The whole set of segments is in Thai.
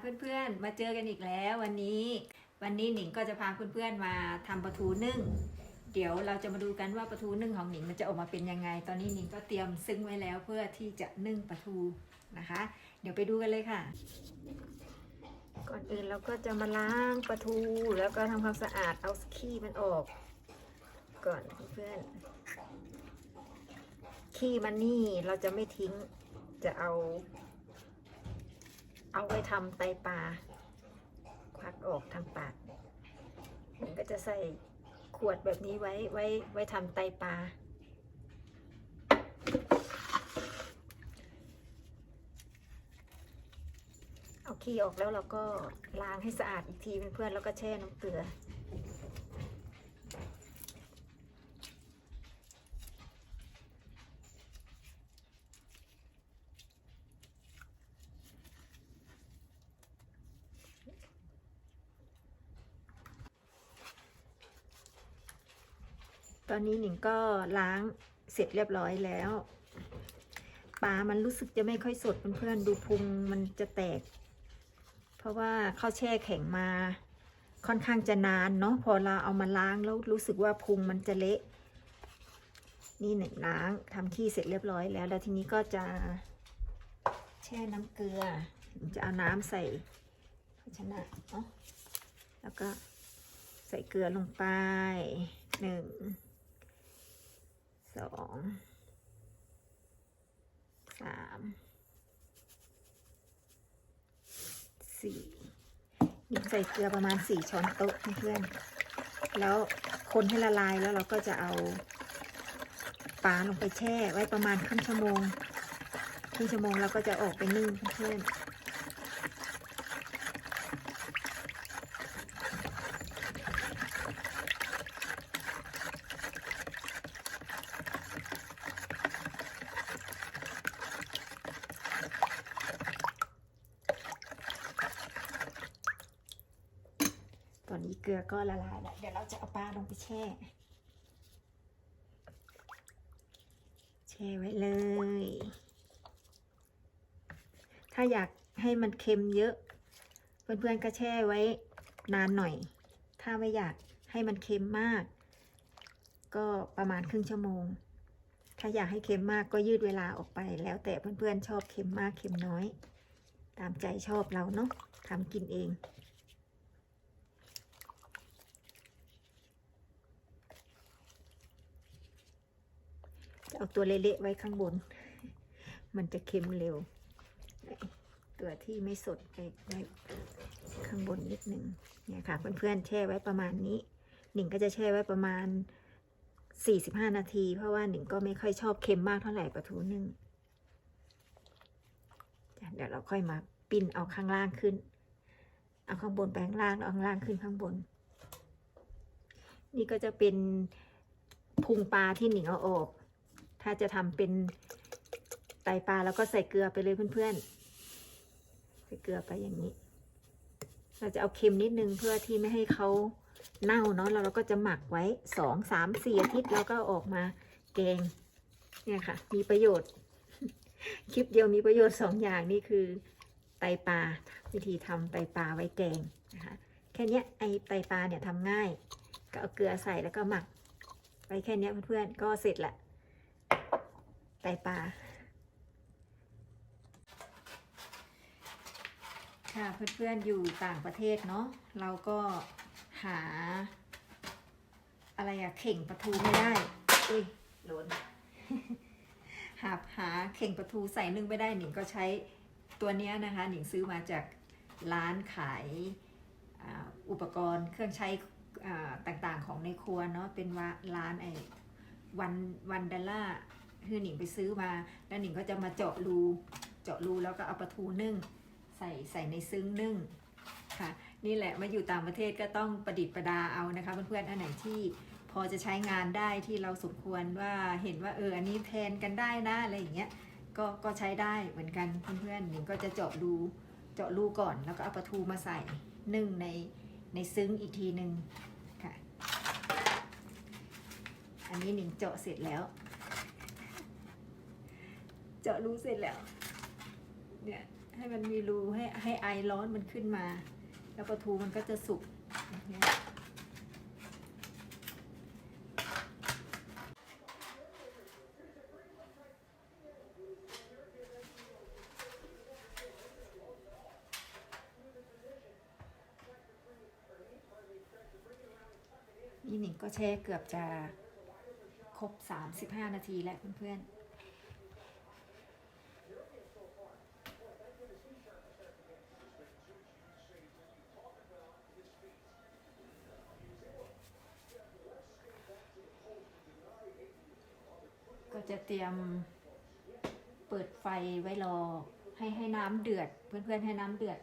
เพื่อนๆ มาเจอกันอีกแล้ววันนี้ วันนี้หนิงก็จะพาเพื่อนๆมาทำปลาทูนึ่ง เดี๋ยวเราจะมาดูกันว่าปลาทูนึ่งของหนิงมันจะออกมาเป็นยังไง ตอนนี้หนิงก็เตรียมซึ้งไว้แล้วเพื่อที่จะนึ่งปลาทูนะคะ เดี๋ยวไปดูกันเลยค่ะ ก่อนอื่นเราก็จะมาล้างปลาทูแล้วก็ทำความสะอาดเอาขี้มันออก ก่อนเพื่อนขี้มันนี่เราจะไม่ทิ้งจะเอา เอาไว้ทำไตปลาควักออกทางปากมันก็จะใส่ขวดแบบนี้ไว้ไว้ไว้ทำไตปลาเอาขี้ออกแล้วเราก็ล้างให้สะอาดอีกทีเพื่อนๆแล้วก็แช่น้ำเกลือ ตอนนี้หนิงก็ล้างเสร็จเรียบร้อยแล้วปลามันรู้สึกจะไม่ค่อยสดเพื่อนๆดูพุงมันจะแตก เพราะว่าเข้าแช่แข็งมาค่อนข้างจะนานเนาะพอเราเอามาล้างแล้วรู้สึกว่าพุงมันจะเละ นี่หนึ่งล้างทำขี้เสร็จเรียบร้อยแล้ว แล้วทีนี้ก็จะแช่น้ำเกลือ จะเอาน้ำใส่ภาชนะเนาะแล้วก็ใส่เกลือลงไปหนึ่ง สองสามสี่ใส่เกลือประมาณสี่ช้อนโต๊ะเพื่อนๆแล้วคนให้ละลายแล้วเราก็จะเอาปลาลงไปแช่ไว้ประมาณครึ่งชั่วโมงครึ่งชั่วโมงเราก็จะออกไปนึ่งเพื่อนๆ อนนี้เกลือก็ละลายแล้วเดี๋ยวเราจะเอาปลาลงไปแช่ แช่ไว้เลย ถ้าอยากให้มันเค็มเยอะ เพื่อนๆก็แช่ไว้นานหน่อย ถ้าไม่อยากให้มันเค็มมาก ก็ประมาณครึ่งชั่วโมง ถ้าอยากให้เค็มมากก็ยืดเวลาออกไป แล้วแต่เพื่อนๆชอบเค็มมากเค็มน้อย ตามใจชอบเราเนาะทำกินเอง เอาตัวเละๆไว้ข้างบน มันจะเค็มเร็ว ตัวที่ไม่สดไปไว้ข้างบนนิดหนึ่งเนี่ยค่ะ เพื่อนๆแช่ไว้ประมาณนี้ หนิงก็จะแช่ไว้ประมาณ 45 นาที เพราะว่าหนิงก็ไม่ค่อยชอบเค็มมากเท่าไหร่ปลาทูนึ่งเดี๋ยวเราค่อยมาปิ้นเอาข้างล่างขึ้น เอาข้างบนไปข้างล่างเอาข้างล่างขึ้นข้างบน นี่ก็จะเป็นพุงปลาที่หนิงเอาออก ถ้าจะทำเป็นไตปลาแล้วก็ใส่เกลือไปเลยเพื่อนๆ ใส่เกลือไปอย่างนี้ เราจะเอาเค็มนิดนึงเพื่อที่ไม่ให้เขาเน่าเนาะแล้วเราก็จะหมักไว้สองสามสี่อาทิตย์แล้วก็ออกมาแกงเนี่ยค่ะ มีประโยชน์ คลิปเดียวมีประโยชน์สองอย่างนี่คือไตปลาวิธีทำไตปลาไว้แกงนะคะแค่นี้ไอไตปลาเนี่ยทำง่าย ก็เอาเกลือใส่แล้วก็หมักไว้แค่นี้เพื่อนๆก็เสร็จละ ไตปลาค่ะเพื่อนๆอยู่ต่างประเทศเนาะเราก็หา อะไรอะเข่งปลาทูไม่ได้อุ้ยหลนหาหาเข่งปลาทูใส่นึ่งไม่ได้หนิงก็ใช้ตัวเนี้ยนะคะหนิงซื้อมาจากร้านขายอุปกรณ์เครื่องใช้ต่างๆของในครัวเนาะเป็นว่าร้านไอ้วันวันดอลล่า คือหนิงไปซื้อมาแล้วหนิงก็จะมาเจาะรูเจาะรูแล้วก็เอาปลาทูนึ่งใส่ใส่ในซึ้งนึ่งค่ะนี่แหละมาอยู่ต่างประเทศก็ต้องประดิษฐ์ประดาเอานะคะเพื่อนๆอันไหนที่พอจะใช้งานได้ที่เราสมควรว่าเห็นว่าเอออันนี้แทนกันได้นะอะไรอย่างเงี้ยก็ก็ใช้ได้เหมือนกันเพื่อนๆหนิงก็จะเจาะรูเจาะรูก่อนแล้วก็เอาปลาทูมาใส่นึ่งในในซึ้งอีกทีหนึ่งค่ะ อันนี้หนิงเจาะเสร็จแล้ว เจาะรูเสร็จแล้ว เนี่ยให้มันมีรูให้ให้ไอร้อนมันขึ้นมา แล้วปลาทูมันก็จะสุกเนี้ยนี่หนิงก็แช่เกือบจะครบ 35 นาทีแล้วเพื่อนๆ ตรียมเปิดไฟไว้รอ ให้ให้น้ำเดือด เพื่อนๆให้น้ำเดือด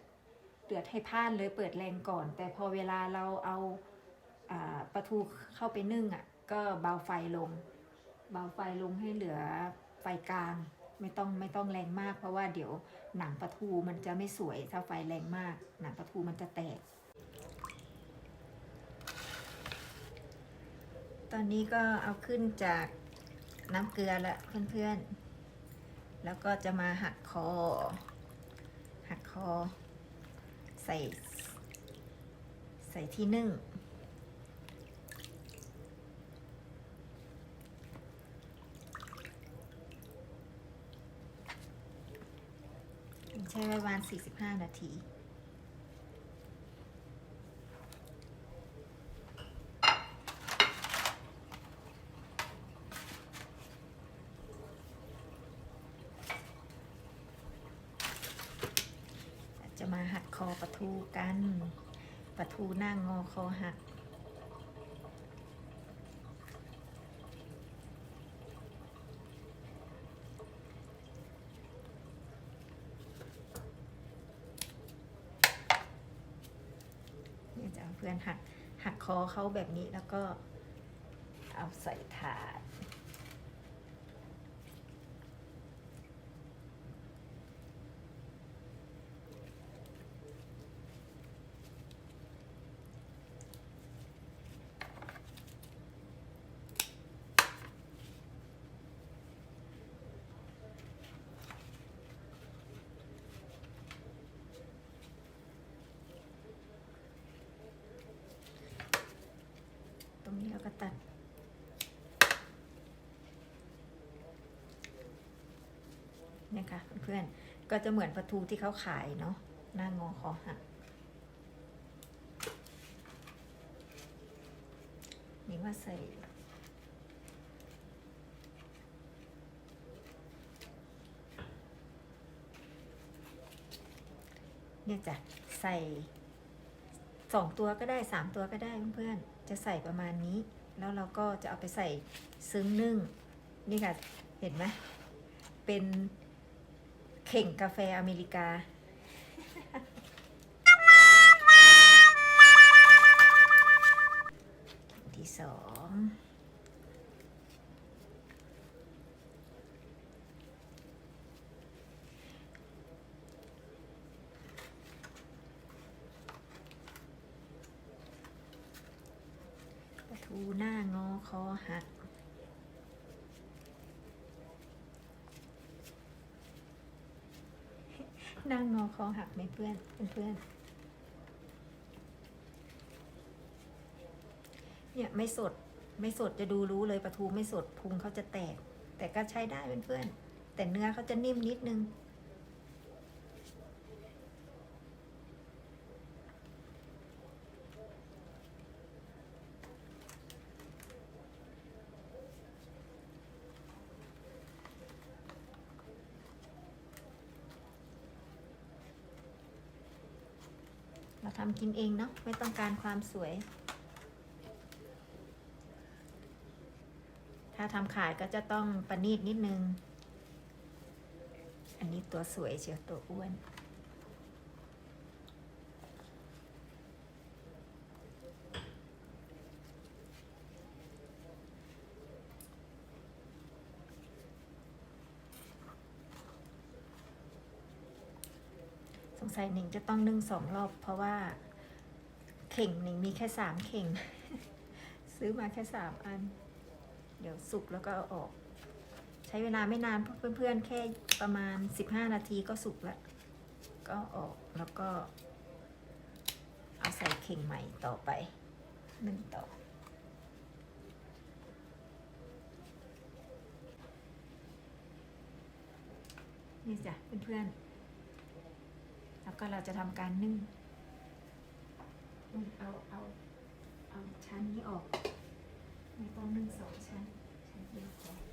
เดือดให้พ่านเลยเปิดแรงก่อน แต่พอเวลาเราเอาอ่าปลาทูเข้าไปนึ่งอะก็เบาไฟลง เบาไฟลงให้เหลือไฟกลางไม่ต้องไม่ต้องแรงมาก เพราะว่าเดี๋ยวหนังปลาทูมันจะไม่สวยถ้าไฟแรงมาก หนังปลาทูมันจะแตก ตอนนี้ก็เอาขึ้นจาก น้ำเกลือละเพื่อนๆ แล้วก็จะมาหักคอ หักคอ ใส่ ใส่ที่นึ่ง ใช้ไว้ประมาณ 45 นาที จะมาหักคอปลาทูกัน ปลาทูหน้างงอคอหักนี่จะเอาเพื่อนหักหักคอเขาแบบนี้แล้วก็เอาใส่ถาด ตรงนี้เราก็ตัด เนี่ยค่ะเพื่อนๆก็จะเหมือนปลาทูที่เขาขายเนาะหน้างอคอหักนี่ว่าใส่เนี่ยจ้ะใส่สองตัวก็ได้สามตัวก็ได้เพื่อนๆจะใส่ประมาณนี้ แล้วเราก็จะเอาไปใส่ซึ้งนึ่งนี่ค่ะ เห็นไหมเป็น เข่งกาแฟอเมริกา ที่สองปลาทูหน้างอคอหัก นั่งงอ คอหักไหมเพื่อนเพื่อนเนี่ยไม่สดไม่สดจะดูรู้เลยปลาทูไม่สดพุงเขาจะแตก แต่ก็ใช้ได้เพื่อนๆแต่เนื้อเขาจะนิ่มนิดนึง เราทำกินเองเนาะไม่ต้องการความสวย ถ้าทำขายก็จะต้องประณีตนิดนึง อันนี้ตัวสวยเชียวตัวอ้วน งสัยหนิงจะต้องนึ่งสองรอบ เพราะว่า เข่งหนิงมีแค่สามเข่ง ซื้อมาแค่สามอัน เดี๋ยวสุกแล้วก็เอาออก ใช้เวลาไม่นานเพื่อนๆ แค่ประมาณ15นาทีก็สุกแล้วก็ออกแล้วก็ เอาใส่เข่งใหม่ต่อไปหนึ่งต่อนี่จ้ะเพื่อนๆ แล้วก็เราจะทำการนึ่ง เอาเอาเอาชั้นนี้ออก ไม่ต้องนึ่งสองชั้นชั้นเดียวพอ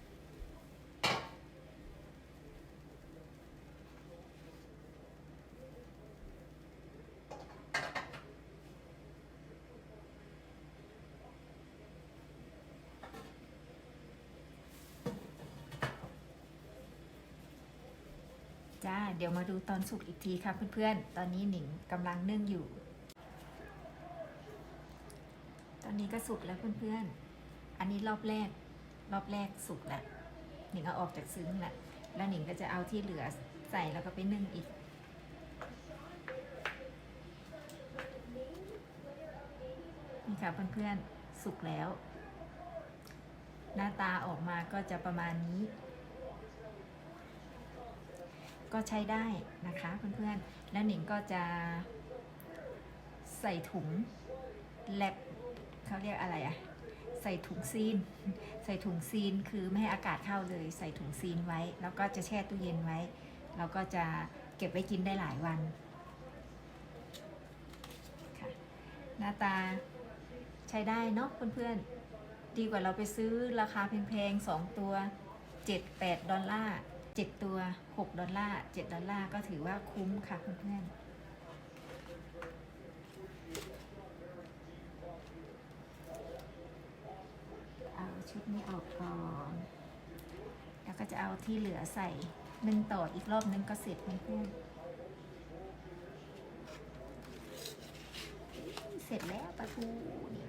จ้า เดี๋ยวมาดูตอนสุกอีกทีค่ะเพื่อนๆ ตอนนี้หนิงกำลังนึ่งอยู่ ตอนนี้ก็สุกแล้วเพื่อนๆ อันนี้รอบแรก รอบแรกสุกแล้วหนิงเอาออกจากซึ้งแหละแล้วหนิงก็จะเอาที่เหลือใส่แล้วก็ไปนึ่งอีกนี่ค่ะเพื่อนๆ สุกแล้ว หน้าตาออกมาก็จะประมาณนี้ ก็ใช้ได้นะคะเพื่อนๆ แล้วหนิงก็จะใส่ถุงแลบเขาเรียกอะไรอะใส่ถุงซีน ใส่ถุงซีนคือไม่ให้อากาศเข้าเลย ใส่ถุงซีนไว้ แล้วก็จะแช่ตู้เย็นไว้ แล้วก็จะเก็บไว้กินได้หลายวันค่ะหน้าตาใช้ได้เนาะเพื่อนๆ ดีกว่าเราไปซื้อราคาแพงๆ 2 ตัว 7-8 ดอลลาร์ 7 ตัว 6 ดอลลาร์ 7 ดอลลาร์ก็ถือว่าคุ้มค่ะเพื่อนๆเอาชุดนี้ออกก่อน แล้วก็จะเอาที่เหลือใส่หนึ่งต่ออีกรอบนึงก็เสร็จเพื่อนเสร็จแล้วปลาทูนี่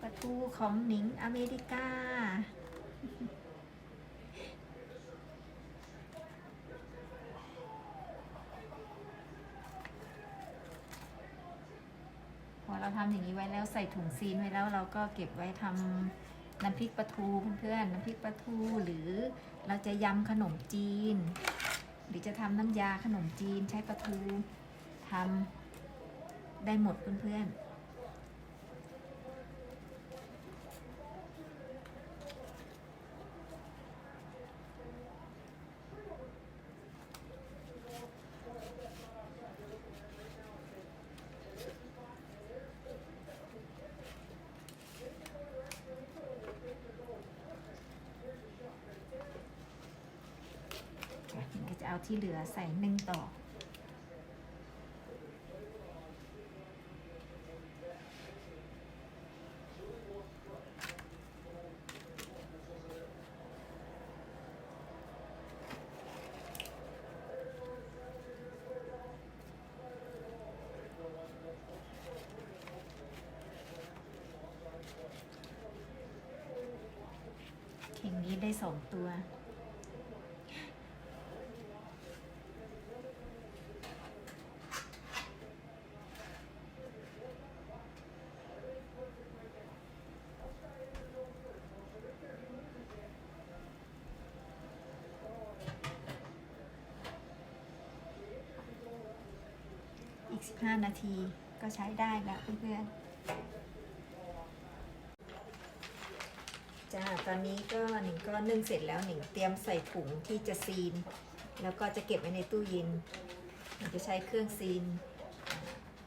ปลาทูของหนิงอเมริกา ทำอย่างนี้ไว้แล้วใส่ถุงซีนไว้แล้วเราก็เก็บไว้ทำน้ำพริกปลาทูเพื่อนๆน้ำพริกปลาทูหรือเราจะยำขนมจีน หรือจะทำน้ำยาขนมจีนใช้ปลาทูทำได้หมดเพื่อนๆค่ะหนิงก็จะ เอาที่เหลือใส่นึ่งต่อ เข่งนี้ได้สองตัว อีก 15 นาทีก็ใช้ได้แล้วเพื่อนๆจ้าตอนนี้ก็หนิงก็นึ่งเสร็จแล้วหนิงเตรียมใส่ถุงที่จะซีน แล้วก็จะเก็บไว้ในตู้เย็นหนิงจะใช้เครื่องซีน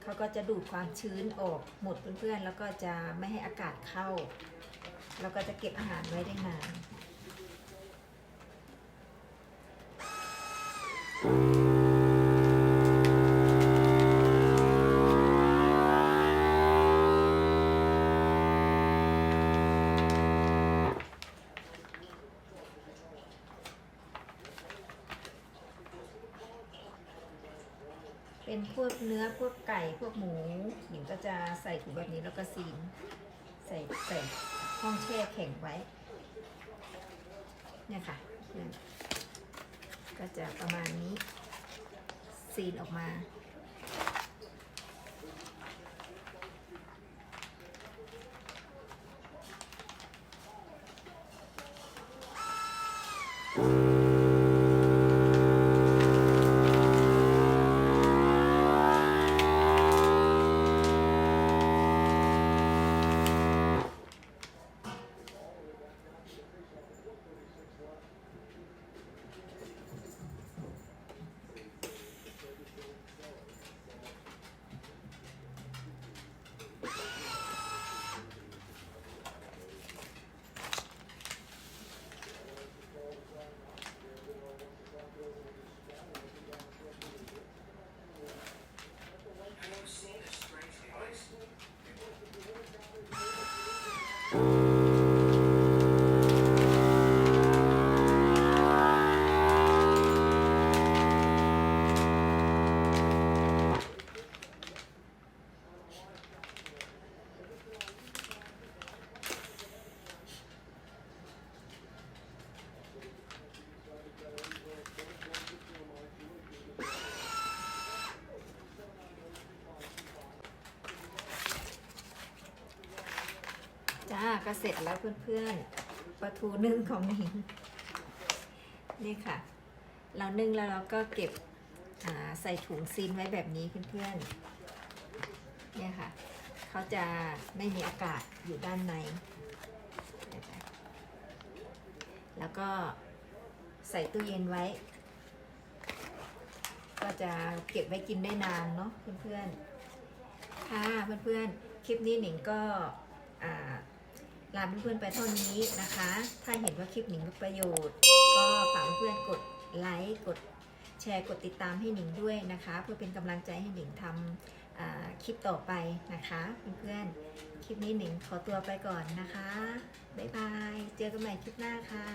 เขาก็จะดูดความชื้นออกหมดเพื่อนๆ แล้วก็จะไม่ให้อากาศเข้า แล้วก็จะเก็บอาหารไว้ได้นาน เป็นพวกเนื้อพวกไก่พวกหมูหญิงก็จะใส่ถุงแบบนี้แล้วก็ซีนใส่ใส่ห้องแช่แข็งไว้เนี่ยค่ะก็จะประมาณนี้ซีนออกมา ก็เสร็จแล้วเพื่อนๆปลาทูนึ่งของหนิงนี่ค่ะ เรานึ่งแล้วเราก็เก็บใส่ถุงซีนไว้แบบนี้เพื่อนๆเนี่ยค่ะเขาจะไม่มีอากาศอยู่ด้านใน แล้วก็ใส่ตู้เย็นไว้ ก็จะเก็บไว้กินได้นานเนาะเพื่อนๆค่ะเพื่อนๆคลิปนี้หนิงก็อ่า ลาเพื่อนๆไปเท่านี้นะคะ ถ้าเห็นว่าคลิปหนิงมีประโยชน์ ก็ฝากเพื่อนกดไลค์กดแชร์กดติดตามให้หนิงด้วยนะคะ เพื่อเป็นกำลังใจให้หนิงทำอ่าคลิปต่อไปนะคะเพื่อนๆคลิปนี้หนิงขอตัวไปก่อนนะคะบ๊ายบายเจอกันใหม่คลิปหน้าค่ะ